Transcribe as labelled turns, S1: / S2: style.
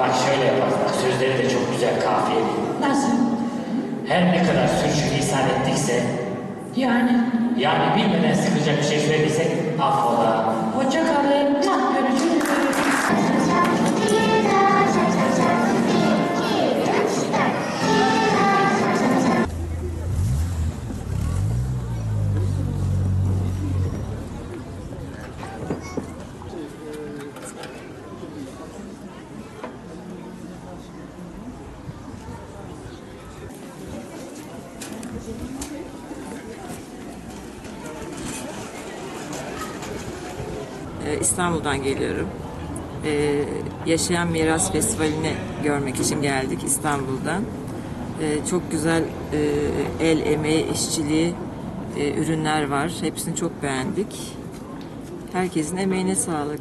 S1: Bak şöyle yapalım. Sözleri de çok güzel kafiyeli.
S2: Nasıl?
S1: Her ne kadar sürçülisan ettikse
S2: Yani
S1: yani bilmeden sıkacak bir şey söylediysek affola.
S3: Ee, İstanbul'dan geliyorum. Ee, Yaşayan Miras Festivali'ni görmek için geldik İstanbul'dan. Ee, Çok güzel e, el emeği, işçiliği e, ürünler var. Hepsini çok beğendik. Herkesin emeğine sağlık.